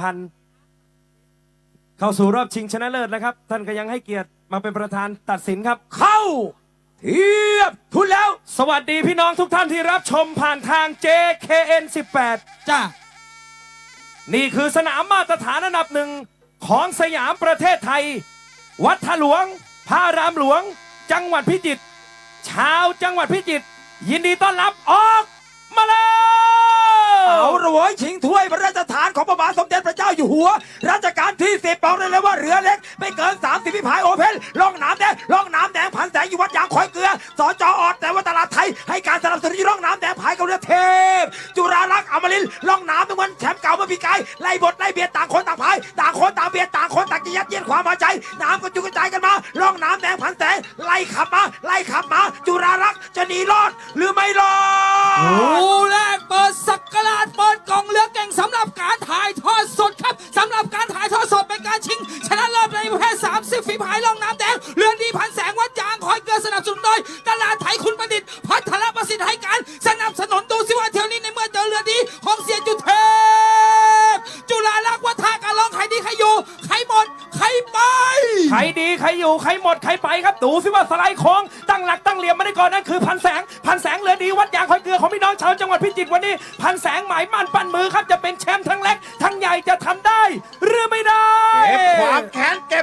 พันธ์เข้าสู่รอบชิงชนะเลิศนะครับ ท่านก็ยังให้เกียรติมาเป็นประธานตัดสินครับ เข้า เทียบทุนแล้ว สวัสดีพี่น้องทุกท่านที่รับชมผ่านทาง JKN 18 จ้านี่คือสนามมาตรฐานอันดับหนึ่งของสยามประเทศไทย วัดถหลวงพระรามหลวง จังหวัดพิจิตรชาวจังหวัดพิจิตรยินดีต้อนรับออกมาแล้ว เอารวยชิงถ้วยพระราชทานของพระบาทสมเด็จพระเจ้าอยู่หัว รัชกาลที่สิบบอกได้เลยว่าเรือเล็ก ไม่เกิน30พิพายโอเพนล่องน้ำแดงล่องน้ำแดงพันแสงอยู่วัดยางคอยเกลือสจออดแต่ว่าตลาดไทยให้การสนับสนุนที่ร่องน้ำแดงพายกับเรือเทพ จุฬาลักษ์อมรินล่องน้ำเหมือนแชมป์เก่าเมื่อปีกายไล่บทไล่เบียดต่างคนต่างพายต่างคนต่างเบียดต่างคนต่างจะยัดเยียดความพอใจ น้ำก็จุกกระจายกันมาล่องน้ำแดงพันแสงไล่ขับมาไล่ขับมา จุฬาลักษ์จะหนีรอดหรือไม่รอดคู่แรกเปิด ชิง ชนะเลิศในประเภท30 ฝีพายล่องน้ำแดง เรือดีพันแสงวัดยางคอยเกลือสนับสนุนโดยตลาดไทยคุณประดิษฐ์พัฒนประสิทธิ์ให้การสนับสนุนดูสิว่าเที่ยวนี้ในเมื่อเจอเรือดีของเสียจุเทพ จุฬาลักษณ์วัฒการลองใครดีใครอยู่ใครหมดใครไป ใครดีใครอยู่ใครหมดใครไปครับดูสิว่าสไลด์โค้งตั้งหลักตั้งเหลี่ยมมาได้ก่อนนั่นคือพันแสงพันแสงเหลือดีวัดยางคอยเกลือของพี่น้องชาวจังหวัดพิจิตรวันนี้ พันแสงหมายมั่นปั้นมือครับจะเป็นแชมป์ทั้งเล็ก ทั้งใหญ่จะทำได้หรือไม่ได้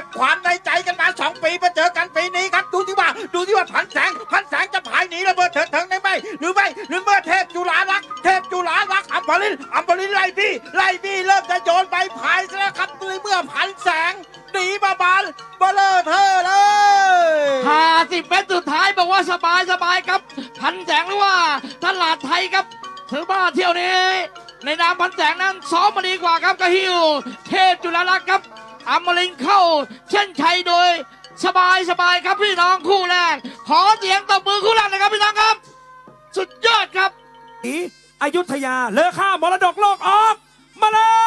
บความในใจกันมาสองปีมาเจอกันปีนี้ครับ ดูที่ว่า ดูที่ว่าพันแสงพันแสงจะพายหนีระเบิดเถิดเทิงได้ไหมหรือไม่หรือเมื่อเทพจุฬาลักษณ์เทพจุฬาลักษณ์อัมพลินอัมพลินไล่บี้ไล่บี้เริ่มจะโยนใบพายซะแล้วครับเมื่อพันแสงหนีมาบานเบลอเธอเลยห้าสิบเมตรสุดท้ายบอกว่าสบายสบายครับ พันแสงหรือว่าตลาดไทยครับถือว่าเที่ยวนี้ ในนามพันแสงนั้นซ้อมมาดีกว่าครับกระฮิวเทพจุลลักษณ์ครับ อมรินเข้า เช่นชัยโดย สบายสบายครับพี่น้องคู่แรก ขอเสียงตบมือคู่แรกนะครับพี่น้องครับ สุดยอดครับอีอยุธยาเลอค่ามรดกโลกออก มาเลย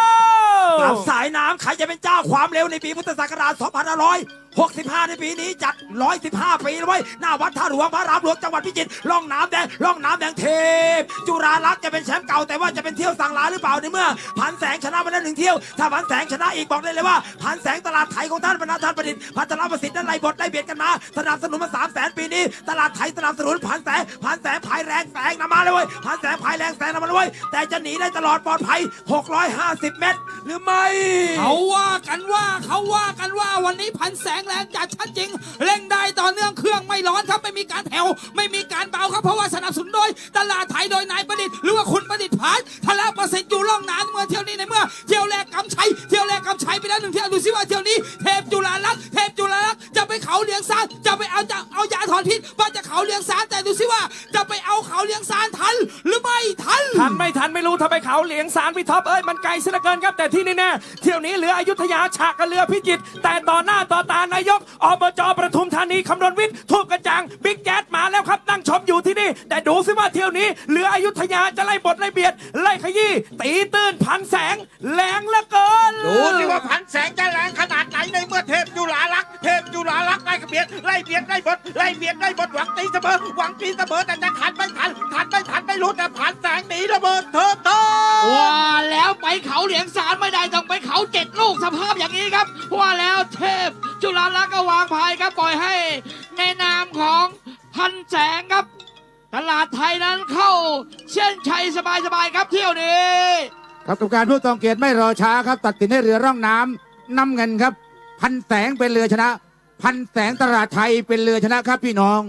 วกับสายน้ำใครจะเป็นเจ้าความเร็วในปีพุทธศักราช 2565 ในปีนี้จัด 115 ปีแล้วเว้ยหน้าวัดท่าหลวงพระรามหลวงจังหวัดพิจิตรล่องน้ำแดงล่องน้ำแดงเทพ จุฬาลักษณ์จะเป็นแชมป์เก่าแต่ว่าจะเป็นเที่ยวสั่งลาหรือเปล่าในเมื่อ พันแสงชนะมาแล้วหนึ่งเที่ยว ถ้าพันแสงชนะอีกบอกได้เลยว่า พันแสงตลาดไทยของท่านบรรณาท่านประดิษฐ์พัฒนาประสิทธิ์นั้นไล่บทไล่เบียดกันมาสนับสนุนมา3 0 0แสนปีนี้ ตลาดไทยสนับสนุนพันแสงพันแสงพายแรงแสงนำมาเลยเว้ยพันแสงพายแรงแสงนำมาเลยเว้ยแต่จะหนีได้ตลอดปลอดภัย 650 เมตร หรือไม่ เขาว่ากันว่าเขาว่ากันว่าวันนี้พันแสงแรงจัดชัดจริง เร่งได้ต่อเนื่องเครื่องไม่ร้อนครับไม่มีการแถวไม่มีการเบาครับเพราะว่าสนับสนุนโดยตลาดไทยโดยนายประดิษฐ์หรือว่าคุณประดิษฐ์พานทะเลประสิทธิ์อยู่ล่องน้ำเมื่อเที่ยวนี้ใน เอาจะเอายาถอนพิษว่าจะเขาเลี้ยงซานแต่ดูสิว่า จะไปเอาเขาเลี้ยงซานทันหรือไม่ทัน ทันไม่ทันไม่รู้ถ้าไปเขาเหลียงสารพี่ท็อปเอ้ยมันไกลเสียเหลือเกินครับแต่ที่นี่แน่เที่ยวนี้เหลืออยุธยาฉากกับเรือพิจิตรแต่ต่อหน้าต่อตานายกอบจประทุมธานีคำนวณวิทย์ทูบกระจ่างบิ๊กแจ๊ดมาแล้วครับนั่งชมอยู่ที่นี่ แต่ดูสิว่าเที่ยวนี้เหลืออยุธยาจะไล่บทไล่เบียดไล่ขยี้ตีตื้นพันแสงแรงเหลือเกิน ดูสิว่าพันแสงจะแรงขนาด เบียดไล่เบียดไล่บดไล่เบียดไล่บดหวังตีเสมอหวังตีเสมอแต่จะทันไม่ทันทันไม่ทันไม่รู้แต่พันแสงหนีระเบิดเถิดเถิดว่าแล้วไปเขาเหลียงสารไม่ได้ต้องไปเขาเจ็ดลูกสภาพอย่างนี้ครับว่าแล้วเทพจุฬาลักษณ์ก็วางพายครับปล่อยให้ในนามของพันแสงครับ ตลาดไทยนั้นเข้าเช่นชัยสบายๆครับเที่ยวนี้ครับกับการผู้ทรงเกียรติไม่รอช้าครับ ตัดสินให้เรือร่องน้ำน้ำเงินครับ พันแสงเป็นเรือชนะ พันแสงตราไทยเป็นเรือชนะครับพี่น้อง